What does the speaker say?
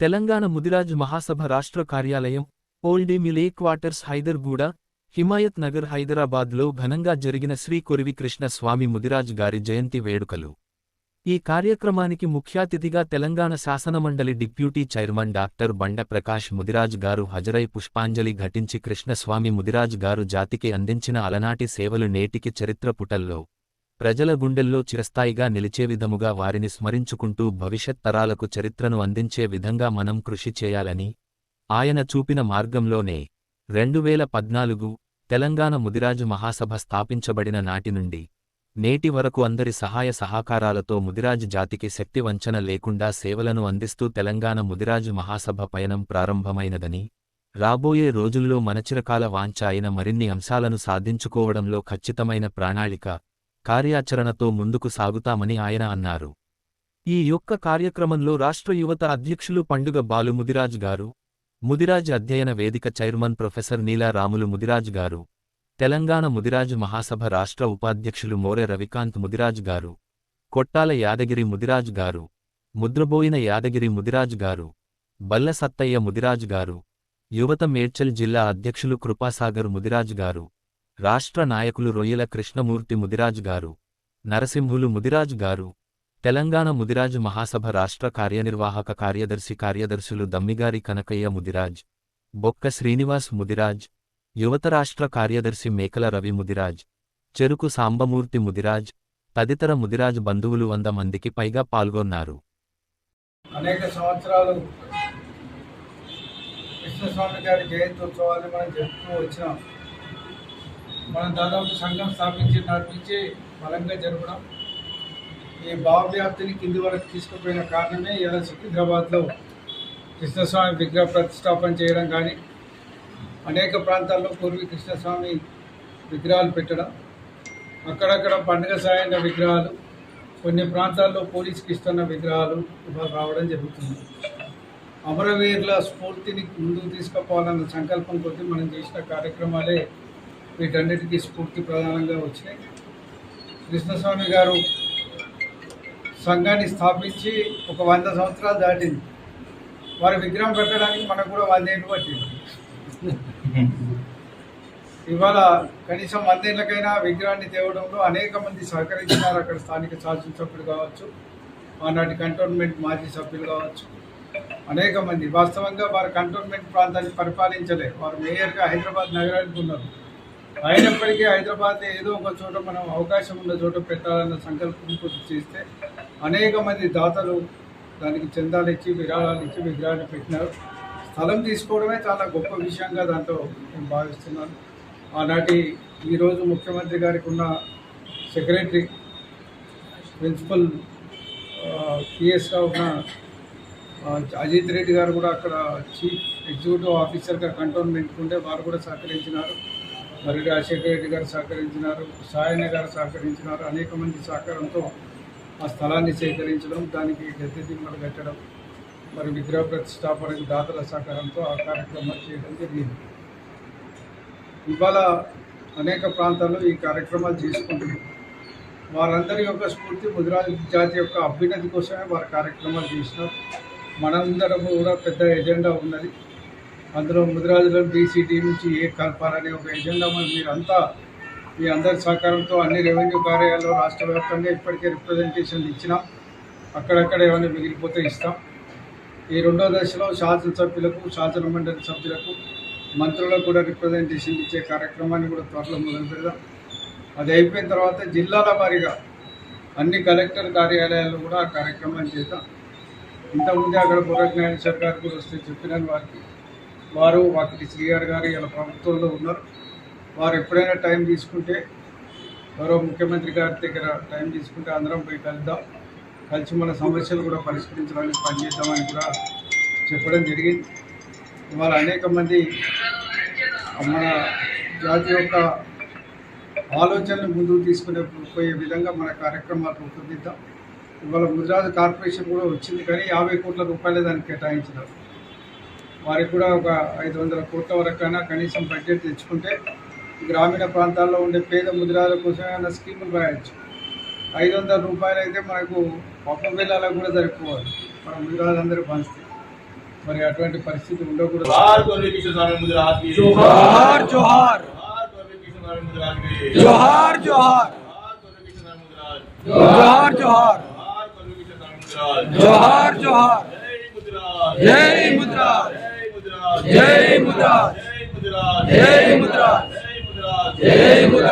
తెలంగాణ ముదిరాజ్ మహాసభ రాష్ట్ర కార్యాలయం old MLA quarters Hyderguda Himayat Nagar హైదరాబాద్లో ఘనంగా జరిగిన శ్రీ కొరివి కృష్ణ స్వామి ముదిరాజ్ గారి జయంతి వేడుకలు. ఈ కార్యక్రమానికి ముఖ్యాతిథిగా తెలంగాణ శాసనమండలి డిప్యూటీ చైర్మన్ డాక్టర్ బండ ప్రకాష్ ముదిరాజ్ గారు హజరై పుష్పాంజలి ఘటించి కృష్ణస్వామి ముదిరాజ్ గారు జాతికి అందించిన అలనాటి సేవలు నేటికి చరిత్ర పుటల్లో. ప్రజల గుండెల్లో చిరస్థాయిగా నిలిచే విధముగా వారిని స్మరించుకుంటూ భవిష్యత్ తరాలకు చరిత్రను అందించే విధంగా మనం కృషి చేయాలని ఆయన చూపిన మార్గంలోనే రెండు వేల పద్నాలుగు తెలంగాణ ముదిరాజు మహాసభ స్థాపించబడిన నాటి నుండి నేటి వరకు అందరి సహాయ సహకారాలతో ముదిరాజు జాతికి శక్తి వంచన లేకుండా సేవలను అందిస్తూ తెలంగాణ ముదిరాజు మహాసభ పయనం ప్రారంభమైనదని రాబోయే రోజుల్లో మనచిరకాల వాంఛ అయిన మరిన్ని అంశాలను సాధించుకోవడంలో ఖచ్చితమైన ప్రణాళిక కార్యాచరణతో ముందుకు సాగుతామని ఆయన అన్నారు. ఈ యొక్క కార్యక్రమంలో రాష్ట్ర యువత అధ్యక్షులు పండుగ బాలు ముదిరాజ్ గారు ముదిరాజ్ అధ్యయన వేదిక చైర్మన్ ప్రొఫెసర్ నీలా రాములు ముదిరాజ్ గారు తెలంగాణ ముదిరాజ్ మహాసభ రాష్ట్ర ఉపాధ్యక్షులు మోరె రవికాంత్ ముదిరాజ్ గారు కొట్టాల యాదగిరి ముదిరాజ్ గారు ముద్రబోయిన యాదగిరి ముదిరాజ్ గారు బల్ల సత్తయ్య ముదిరాజ్ గారు యువత మేడ్చల్ జిల్లా అధ్యక్షులు కృపాసాగర్ ముదిరాజ్ గారు రాష్ట్ర నాయకులు రొయ్యల కృష్ణమూర్తి ముదిరాజ్ గారు నరసింహులు ముదిరాజ్ గారు తెలంగాణ ముదిరాజ్ మహాసభ రాష్ట్ర కార్యనిర్వాహక కార్యదర్శి కార్యదర్శులు దమ్మిగారి కనకయ్య ముదిరాజ్ బొక్క శ్రీనివాస్ ముదిరాజ్ యువత రాష్ట్ర కార్యదర్శి మేకల రవి ముదిరాజ్ చెరుకు సాంబమూర్తి ముదిరాజ్ తదితర ముదిరాజ్ బంధువులు వంద మందికి పైగా పాల్గొన్నారు. అనేక సంవత్సరాలు కృష్ణస్వామి గారి జయంతి ఉత్సవాలు మనం జరుపుతూ వచ్చినాం. మనం దాదాపు సంఘం స్థాపించిన నాటి నుంచి బలంగా జరపడం ఈ భావవ్యాప్తిని కింది వరకు తీసుకుపోయిన కారణమే ఇలా సికింద్రాబాద్లో కృష్ణస్వామి విగ్రహ ప్రతిష్టాపన చేయడం కానీ అనేక ప్రాంతాల్లో పూర్వీ కృష్ణస్వామి విగ్రహాలు పెట్టడం అక్కడక్కడ పండుగ సాయన విగ్రహాలు కొన్ని ప్రాంతాల్లో పోలీసుకి ఇస్తున్న విగ్రహాలు ఇవాళ రావడం జరుగుతుంది. అమరవీరుల స్ఫూర్తిని ముందుకు తీసుకుపోవాలన్న సంకల్పం కొద్దీ మనం చేసిన కార్యక్రమాలే వీటన్నిటికీ స్ఫూర్తి ప్రధానంగా వచ్చినాయి కృష్ణస్వామి గారు సంఘాన్ని స్థాపించి ఒక వంద సంవత్సరాలు దాటింది. వారి విగ్రహం పెట్టడానికి మనకు కూడా వందేళ్ళు పట్టింది. ఇవాళ కనీసం వందేళ్ళకైనా విగ్రహాన్ని తేవడంలో అనేక మంది సహకరించినారు. అక్కడ స్థానిక శాసనసభ్యులు కావచ్చు ఆనాటి కంటోన్మెంట్ మాజీ సభ్యులు కావచ్చు. అనేక మంది. వాస్తవంగా వారు కంటోన్మెంట్ ప్రాంతాన్ని పరిపాలించలే. వారు మేయర్గా హైదరాబాద్ నగరానికి ఉన్నారు. అయినప్పటికీ హైదరాబాద్ ఏదో ఒక చోట మనం అవకాశం ఉన్న చోట పెట్టాలన్న సంకల్పం చేస్తే అనేక మంది దాతలు దానికి చందాలు ఇచ్చి విరాళాలు ఇచ్చి విగ్రహాలు పెట్టినారు. స్థలం తీసుకోవడమే చాలా గొప్ప విషయంగా దాంట్లో నేను భావిస్తున్నాను. ఆనాటి ఈరోజు ముఖ్యమంత్రి గారికి ఉన్న సెక్రటరీ ప్రిన్సిపల్ పిఎస్గా ఉన్న అజిత్ రెడ్డి గారు కూడా అక్కడ చీఫ్ ఎగ్జిక్యూటివ్ ఆఫీసర్గా కంటోన్మెంట్ ఉంటే వారు కూడా సహకరించినారు. మరి రాజశేఖర రెడ్డి గారు సహకరించినారు సాయన్న గారు సహకరించినారు అనేక మంది సహకారంతో ఆ స్థలాన్ని సేకరించడం దానికి గద్దెదిమ్మలు కట్టడం మరి విగ్రహ ప్రతిష్టాపనకి దాతల సహకారంతో ఆ కార్యక్రమాలు చేయడం జరిగింది. ఇవాళ అనేక ప్రాంతాల్లో ఈ కార్యక్రమాలు చేసుకుంటున్నాం. వారందరి యొక్క స్ఫూర్తి ముదిరాజు జాతి యొక్క అభ్యున్నతి కోసమే వారి కార్యక్రమాలు చేసినారు. మనందరం కూడా పెద్ద ఎజెండా ఉన్నది. అందులో ముదిరాజులను బీసీటీ నుంచి ఏ కలపాలనే ఒక ఎజెండా మరి మీరంతా మీ అందరి సహకారంతో అన్ని రెవెన్యూ కార్యాలయాల్లో రాష్ట్ర వ్యాప్తంగా ఇప్పటికే రిప్రజెంటేషన్లు ఇచ్చినాం అక్కడక్కడ ఏమైనా మిగిలిపోతే ఇస్తాం. ఈ రెండో దశలో శాసనసభ్యులకు శాసన మండలి సభ్యులకు మంత్రులకు కూడా రిప్రజెంటేషన్ ఇచ్చే కార్యక్రమాన్ని కూడా త్వరలో మొదలు పెడదాం. అది అయిపోయిన తర్వాత జిల్లాల వారీగా అన్ని కలెక్టర్ కార్యాలయాల్లో కూడా ఆ కార్యక్రమాన్ని చేద్దాం. ఇంతకుముందే అక్కడ బుర్రజ్ఞానేశ్వర్ గారు కూడా వస్తే చెప్పినాను వారికి. వారు వాకిటి శ్రీగారు గారు ఇలా ప్రభుత్వంలో ఉన్నారు. వారు ఎప్పుడైనా టైం తీసుకుంటే మరో ముఖ్యమంత్రి గారి దగ్గర టైం తీసుకుంటే అందరం పోయి కలుద్దాం. కలిసి మన సమస్యలు కూడా పరిష్కరించడానికి పనిచేద్దామని కూడా చెప్పడం జరిగింది. ఇవాళ అనేక మంది మన జాతి యొక్క ఆలోచనలు ముందుకు తీసుకునే పోయే విధంగా మన కార్యక్రమాలు రూపొందిద్దాం. ఇవాళ గుజరాత్ కార్పొరేషన్ కూడా వచ్చింది కానీ యాభై కోట్ల రూపాయలే దానికి కేటాయించినారు. వారికి కూడా ఒక ఐదు వందల కోట్ల వరకైనా కనీసం బడ్జెట్ తెచ్చుకుంటే గ్రామీణ ప్రాంతాల్లో ఉండే పేద ముద్రాల కోసమైనా స్కీములు రాయొచ్చు. ఐదు వందల రూపాయలు అయితే మనకు ఒక్క వేలలో కూడా సరిపోవాలి. మన ముద్రాలందరూ పంచుతాయి మరి అటువంటి పరిస్థితి ఉండకూడదు. జోహార్ జోహార్ జోహార్ జోహార్. జోహార్ జోహార్. జోహార్ జోహార్ జై ముద్ర జై ముద్ర జై ముద్ర జై ముద్ర